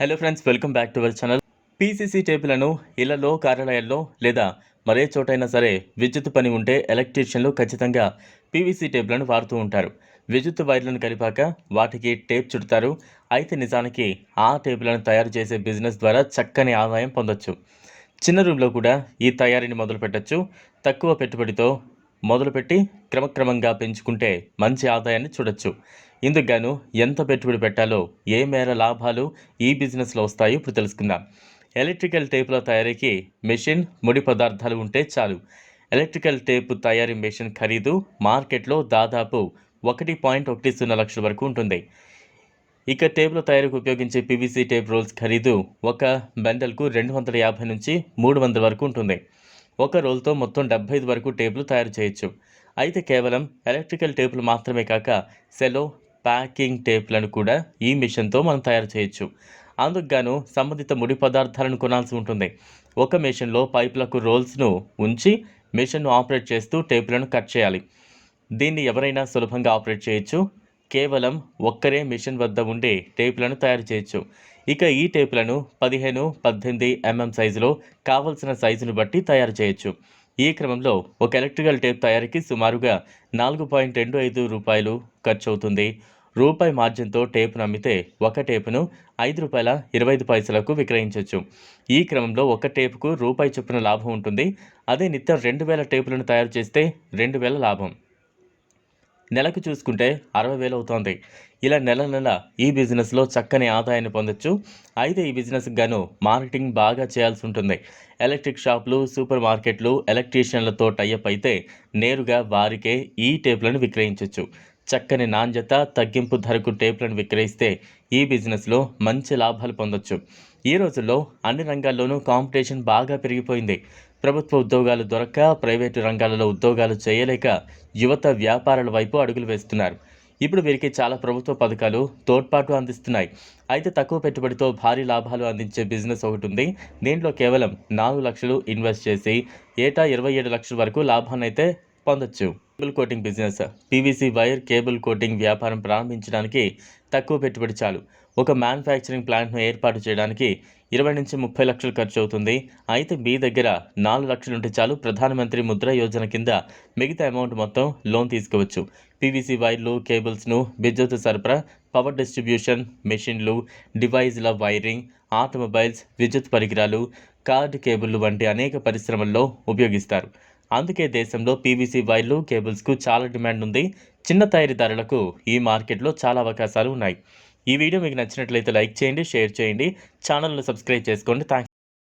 Hello friends welcome back to our channel PCC టేపులను ఇళ్ళలో కార్యాలయాల్లో లేదా మరే చోటైనా సరే విద్యుత్ పని ఉంటే ఎలక్ట్రీషియన్లు ఖచ్చితంగా పీవీసీ టేపులను వాడుతూ ఉంటారు. విద్యుత్ వైర్లను కలిపాక వాటికి టేప్ చుడతారు. అయితే నిజానికి ఆ టేపులను తయారు చేసే బిజినెస్ ద్వారా చక్కని ఆదాయం పొందొచ్చు. చిన్న రూమ్లో కూడా ఈ తయారీని మొదలు పెట్టచ్చు. తక్కువ పెట్టుబడితో మొదలుపెట్టి క్రమక్రమంగా పెంచుకుంటే మంచి ఆదాయాన్ని చూడొచ్చు. ఇందుకు గాను ఎంత పెట్టుబడి పెట్టాలో ఏ మేర లాభాలు ఈ బిజినెస్లో వస్తాయో ఇప్పుడు తెలుసుకుందాం. ఎలక్ట్రికల్ టేపుల తయారీకి మెషిన్ ముడి పదార్థాలు ఉంటే చాలు. ఎలక్ట్రికల్ టేపు తయారీ మెషిన్ ఖరీదు మార్కెట్లో దాదాపు ఒకటి పాయింట్ ఒకటి సున్నా లక్షల వరకు ఉంటుంది. ఇక టేబుల్ తయారీకి ఉపయోగించే పీవీసీ టేప్ రోల్స్ ఖరీదు ఒక బండల్కు రెండు వందల యాభై నుంచి మూడు వందల వరకు ఉంటుంది. ఒక రోల్తో మొత్తం డెబ్బై ఐదు వరకు టేపులు తయారు చేయొచ్చు. అయితే కేవలం ఎలక్ట్రికల్ టేపులు మాత్రమే కాక సెలో ప్యాకింగ్ టేప్లను కూడా ఈ మిషన్తో మనం తయారు చేయొచ్చు. అందుకు గాను సంబంధిత ముడి పదార్థాలను కొనాల్సి ఉంటుంది. ఒక మిషన్లో పైపులకు రోల్స్ను ఉంచి మిషన్ను ఆపరేట్ చేస్తూ టేపులను కట్ చేయాలి. దీన్ని ఎవరైనా సులభంగా ఆపరేట్ చేయొచ్చు. కేవలం ఒక్కరే మిషన్ వద్ద ఉండే టేపులను తయారు చేయొచ్చు. ఇక ఈ టేపులను పదిహేను పద్దెనిమిది ఎంఎం సైజులో కావలసిన సైజును బట్టి తయారు చేయొచ్చు. ఈ క్రమంలో ఒక ఎలక్ట్రికల్ టేప్ తయారీకి సుమారుగా నాలుగు పాయింట్ రెండు ఐదు రూపాయలు ఖర్చు అవుతుంది రూపాయి మార్జిన్తో టేపును అమ్మితే ఒక టేపును ఐదు రూపాయల ఇరవై ఐదు పైసలకు విక్రయించవచ్చు ఈ క్రమంలో ఒక టేపుకు రూపాయి చొప్పున లాభం ఉంటుంది. అదే నిత్యం రెండు వేల టేపులను తయారు చేస్తే రెండు వేల లాభం. నెలకు చూసుకుంటే అరవై వేలు అవుతోంది. ఇలా నెల నెల ఈ బిజినెస్లో చక్కని ఆదాయాన్ని పొందొచ్చు. అయితే ఈ బిజినెస్కి గాను మార్కెటింగ్ బాగా చేయాల్సి ఉంటుంది. ఎలక్ట్రిక్ షాపులు సూపర్ మార్కెట్లు ఎలక్ట్రీషియన్లతో టైఅప్ అయితే నేరుగా వారికే ఈ టేపులను విక్రయించవచ్చు చక్కని నాణ్యత తగ్గింపు ధరకు టేపులను విక్రయిస్తే ఈ బిజినెస్లో మంచి లాభాలు పొందొచ్చు. ఈ రోజుల్లో అన్ని రంగాల్లోనూ కాంపిటీషన్ బాగా పెరిగిపోయింది. ప్రభుత్వ ఉద్యోగాలు దొరక్క ప్రైవేటు రంగాలలో ఉద్యోగాలు చేయలేక యువత వ్యాపారాల వైపు అడుగులు వేస్తున్నారు. ఇప్పుడు వీరికి చాలా ప్రభుత్వ పథకాలు తోడ్పాటు అందిస్తున్నాయి. అయితే తక్కువ పెట్టుబడితో భారీ లాభాలు అందించే బిజినెస్ ఒకటి ఉంది. దీంట్లో కేవలం నాలుగు లక్షలు ఇన్వెస్ట్ చేసి ఏటా ఇరవై ఏడు లక్షల వరకు లాభాన్ని అయితే పొందొచ్చు. Cable coating business PVC wire cable coating వ్యాపారం ప్రారంభించడానికి తక్కువ పెట్టుబడి చాలు. ఒక మ్యానుఫ్యాక్చరింగ్ ప్లాంట్ను ఏర్పాటు చేయడానికి ఇరవై నుంచి ముప్పై లక్షలు ఖర్చు అవుతుంది. అయితే మీ దగ్గర నాలుగు లక్షలు ఉంటే చాలు ప్రధానమంత్రి ముద్ర యోజన కింద మిగతా అమౌంట్ మొత్తం లోన్ తీసుకోవచ్చు. పీవీసీ వైర్లు కేబుల్స్ను విద్యుత్ సరఫరా పవర్ డిస్ట్రిబ్యూషన్ మెషిన్లు డివైజ్ల వైరింగ్ ఆటోమొబైల్స్ విద్యుత్ పరికరాలు కార్డ్ కేబుల్లు వంటి అనేక పరిశ్రమల్లో ఉపయోగిస్తారు. అందుకే దేశంలో పీవీసీ వైర్లు కేబుల్స్కు చాలా డిమాండ్ ఉంది. చిన్న తయారీదారులకు ఈ మార్కెట్లో చాలా అవకాశాలు ఉన్నాయి. ఈ వీడియో మీకు నచ్చినట్లయితే లైక్ చేయండి షేర్ చేయండి. ఛానల్ను సబ్స్క్రైబ్ చేసుకోండి. థ్యాంక్